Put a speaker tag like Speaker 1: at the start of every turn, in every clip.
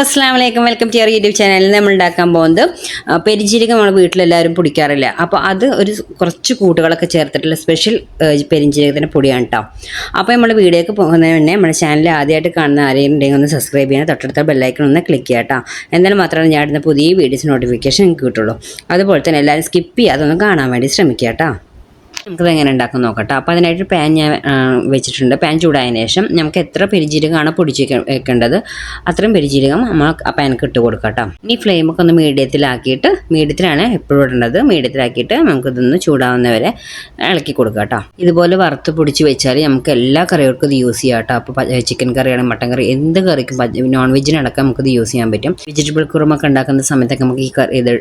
Speaker 1: അസ്സാം വലൈക്കും welcome to YouTube ചാനലിൽ നമ്മൾ ഉണ്ടാക്കാൻ പോകുന്നത് പെരിഞ്ചീരകം നമ്മൾ വീട്ടിലെല്ലാവരും പൊടിക്കാറില്ല. അപ്പോൾ അത് ഒരു കുറച്ച് കൂട്ടുകളൊക്കെ ചേർത്തിട്ടുള്ള സ്പെഷ്യൽ പെരിഞ്ചീരകത്തിന്റെ പൊടിയാണ് കേട്ടോ അപ്പോൾ നമ്മൾ വീഡിയോക്ക് പോകുന്നതിന് മുന്നേ നമ്മുടെ ചാനൽ ആദ്യമായിട്ട് കാണുന്ന ആരെയും ഒന്ന് സബ്സ്ക്രൈബ് ചെയ്യണം തൊട്ടടുത്ത ബെല്ലൈക്കൺ ഒന്ന് ക്ലിക്ക് ചെയ്യാം കേട്ടോ എന്നാലും മാത്രമേ ഞാൻ ഇടുന്ന പുതിയ വീഡിയോസ് നോട്ടിഫിക്കേഷൻ നിങ്ങൾക്ക് കിട്ടുള്ളൂ. അതുപോലെ തന്നെ എല്ലാവരും സ്കിപ്പ് ചെയ്യാതെ ഒന്ന് കാണാൻ വേണ്ടി ശ്രമിക്കുക കേട്ടോ നമുക്കത് എങ്ങനെ ഉണ്ടാക്കാൻ നോക്കട്ടെ. അപ്പോൾ അതിനായിട്ട് പാൻ ഞാൻ വെച്ചിട്ടുണ്ട്. പാൻ ചൂടായതിനു ശേഷം നമുക്ക് എത്ര പെരിജീരകമാണ് പൊടിച്ച് വെക്ക- വെക്കേണ്ടത് അത്രയും പെരിജീരകം നമ്മൾ ആ പാനക്ക് ഇട്ട് കൊടുക്കട്ടെ. ഇനി ഫ്ലെയിം ഫ്ലെയിമൊക്കെ ഒന്ന് മീഡിയത്തിലാക്കിയിട്ട് മീഡിയത്തിലാണ് എപ്പോഴും ഇടേണ്ടത്. മീഡിയത്തിലാക്കിയിട്ട് നമുക്കിതൊന്ന് ചൂടാവുന്നവരെ ഇളക്കി കൊടുക്കാം കേട്ടോ. ഇതുപോലെ വറുത്ത് പൊടിച്ച് വെച്ചാൽ നമുക്ക് എല്ലാ കറികൾക്കും ഇത് യൂസ് ചെയ്യാം കേട്ടോ. അപ്പോൾ ചിക്കൻ കറിയാണ് മട്ടൻ കറി എന്ത് കറിക്കും നോൺ വെജിനടക്കം നമുക്കിത് യൂസ് ചെയ്യാൻ പറ്റും. വെജിറ്റബിൾ കുറുമൊക്കെ ഉണ്ടാക്കുന്ന സമയത്തൊക്കെ നമുക്ക് ഈ കറി ഇത്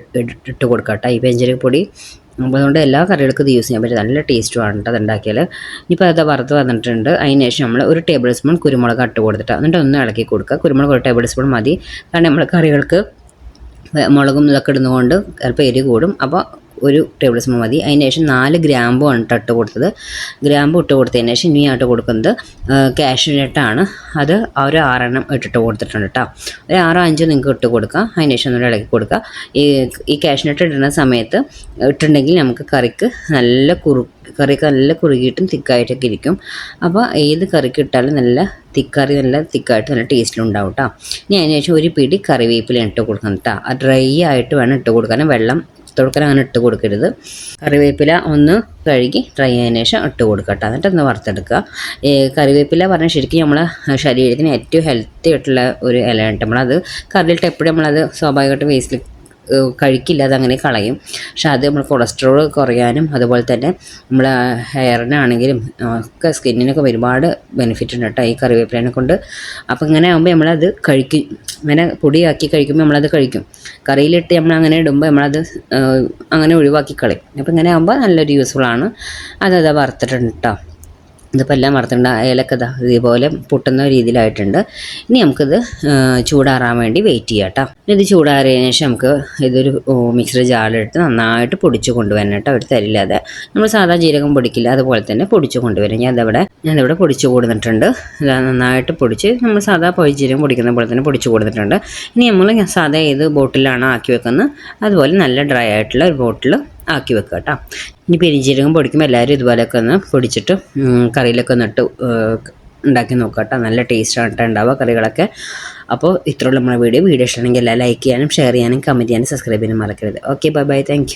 Speaker 1: ഇട്ട് കൊടുക്കാം കേട്ടോ. ഈ പെരിഞ്ജീരക പൊടി അപ്പോൾ അതുകൊണ്ട് എല്ലാ കറികൾക്കും ഇത് യൂസ് ചെയ്യാൻ പറ്റും. നല്ല ടേസ്റ്റുമാണ് കേട്ടോ അത് ഉണ്ടാക്കിയാൽ ഇനിയിപ്പോൾ അത് വറുത്ത് വന്നിട്ടുണ്ട്. അതിന് ശേഷം നമ്മൾ ഒരു ടേബിൾ സ്പൂൺ കുരുമുളക് ഇട്ട് കൊടുത്തിട്ട് എന്നിട്ട് ഒന്ന് ഇളക്കി കൊടുക്കുക. കുരുമുളക് ഒരു ടേബിൾ സ്പൂൺ മതി. കാരണം നമ്മൾ കറികൾക്ക് മുളകും ഇതൊക്കെ ഇടുന്നതുകൊണ്ട് ചിലപ്പോൾ എരി കൂടും. അപ്പോൾ ഒരു ടേബിൾ സ്പൂൺ മതി. അതിന് ശേഷം നാല് ഗ്രാമ്പു ആണ് ഇട്ട് കൊടുത്തത്. ഗ്രാമ്പ് ഇട്ട് കൊടുത്തതിന് ശേഷം ഇനി ആയിട്ട് കൊടുക്കുന്നത് കാഷ്യൂനട്ടാണ് അത് ഒരു ആറെണ്ണം ഇട്ടിട്ട് കൊടുത്തിട്ടുണ്ട് കേട്ടോ ഒരു ആറോ അഞ്ചോ നിങ്ങൾക്ക് ഇട്ട് കൊടുക്കാം. അതിന് ശേഷം ഒന്നുകൂടെ ഇളക്കി കൊടുക്കുക ഈ ഈ കാഷ്യൂനട്ട് ഇടുന്ന സമയത്ത് ഇട്ടുണ്ടെങ്കിൽ നമുക്ക് കറിക്ക് നല്ല കുറു കറിക്ക് നല്ല കുറുകിയിട്ടും തിക്കായിട്ടൊക്കെ ഇരിക്കും. അപ്പോൾ ഏത് കറിക്ക് ഇട്ടാലും നല്ല തിക്കറി നല്ല തിക്കായിട്ട് നല്ല ടേസ്റ്റിലുണ്ടാവും കേട്ടോ ഇനി അതിന് ശേഷം ഒരു പിടി കറിവേപ്പില ഇട്ട് കൊടുക്കണം കേട്ടോ ഡ്രൈ ആയിട്ട് വേണം ഇട്ട് കൊടുക്കാനും വെള്ളം അങ്ങനെ ഇട്ട് കൊടുക്കരുത്. കറിവേപ്പില ഒന്ന് കഴുകി ഡ്രൈ ആയതിനു ശേഷം ഇട്ട് കൊടുക്കുക കേട്ടോ എന്നിട്ട് ഒന്ന് വറുത്തെടുക്കുക. കറിവേപ്പില പറഞ്ഞാൽ ശരിക്കും നമ്മളെ ശരീരത്തിന് ഏറ്റവും ഹെൽത്തി ആയിട്ടുള്ള ഒരു ഇലയാണ് നമ്മളത് കറിയിലിട്ട് എപ്പോഴും നമ്മളത് സ്വാഭാവികമായിട്ട് വേസ്റ്റിൽ കഴിക്കില്ല അതങ്ങനെ കളയും. പക്ഷെ അത് നമ്മൾ കൊളസ്ട്രോൾ കുറയാനും അതുപോലെ തന്നെ നമ്മളെ ഹെയറിനാണെങ്കിലും ഒക്കെ സ്കിന്നിനൊക്കെ ഒരുപാട് ബെനിഫിറ്റ് ഉണ്ട് കേട്ടോ ഈ കറിവേപ്പിലേനെ കൊണ്ട്. അപ്പോൾ ഇങ്ങനെ ആകുമ്പോൾ നമ്മളത് കഴിക്കും. ഇങ്ങനെ പൊടിയാക്കി കഴിക്കുമ്പോൾ നമ്മളത് കഴിക്കും. കറിയിലിട്ട് നമ്മൾ അങ്ങനെ ഇടുമ്പോൾ നമ്മളത് അങ്ങനെ ഒഴിവാക്കി കളയും. അപ്പോൾ ഇങ്ങനെ ആകുമ്പോൾ നല്ലൊരു യൂസ്ഫുൾ ആണ്. അതത് വറുത്തിട്ടുണ്ട് കേട്ടോ ഇതിപ്പോൾ എല്ലാം വറുത്തിട്ടുണ്ട്. ഏലക്ക ഇതുപോലെ പൊട്ടുന്ന രീതിയിലായിട്ടുണ്ട്. ഇനി നമുക്കിത് ചൂടാറാൻ വേണ്ടി വെയിറ്റ് ചെയ്യാം കേട്ടോ. ഇത് ചൂടാറിയതിന് ശേഷം നമുക്ക് ഇതൊരു മിക്സർ ജാറിലെടുത്ത് നന്നായിട്ട് പൊടിച്ച് കൊണ്ടുവരണം കേട്ടോ. ഒരു തരില്ലാതെ നമ്മൾ സാധാ ജീരകം പൊടിക്കില്ല അതുപോലെ തന്നെ പൊടിച്ച് കൊണ്ടുവരും. ഞാൻ അതവിടെ ഞാനിവിടെ പൊടിച്ച് കൊടുത്തിട്ടുണ്ട്. നന്നായിട്ട് പൊടിച്ച് നമ്മൾ സാധാ പൊഴി ജീരകം പൊടിക്കുന്ന പോലെ തന്നെ പൊടിച്ച് കൊടുത്തിട്ടുണ്ട്. ഇനി നമ്മൾ സാധാ ഏത് ബോട്ടിലാണ് ആക്കി വെക്കുന്നത് അതുപോലെ നല്ല ഡ്രൈ ആയിട്ടുള്ള ഒരു ബോട്ടിൽ ആക്കി വെക്കുക കേട്ടോ. ഇനി പെരിഞ്ചീരകം പൊടിക്കുമ്പോൾ എല്ലാവരും ഇതുപോലെയൊക്കെ ഒന്ന് പൊടിച്ചിട്ട് കറിയിലൊക്കെ ഒന്ന് ഉണ്ടാക്കി നോക്കുക കേട്ടോ. നല്ല ടേസ്റ്റാണ് കേട്ടോ ഉണ്ടാവുക കറികളൊക്കെ. അപ്പോൾ ഇത്രയുള്ള നമ്മുടെ വീഡിയോ. വീഡിയോ ഇഷ്ടമാണെങ്കിൽ എല്ലാം ലൈക്ക് ചെയ്യാനും ഷെയർ ചെയ്യാനും കമന്റ് ചെയ്യാനും സബ്സ്ക്രൈബ് ചെയ്യാനും മറക്കരുത്. Okay bye bye thank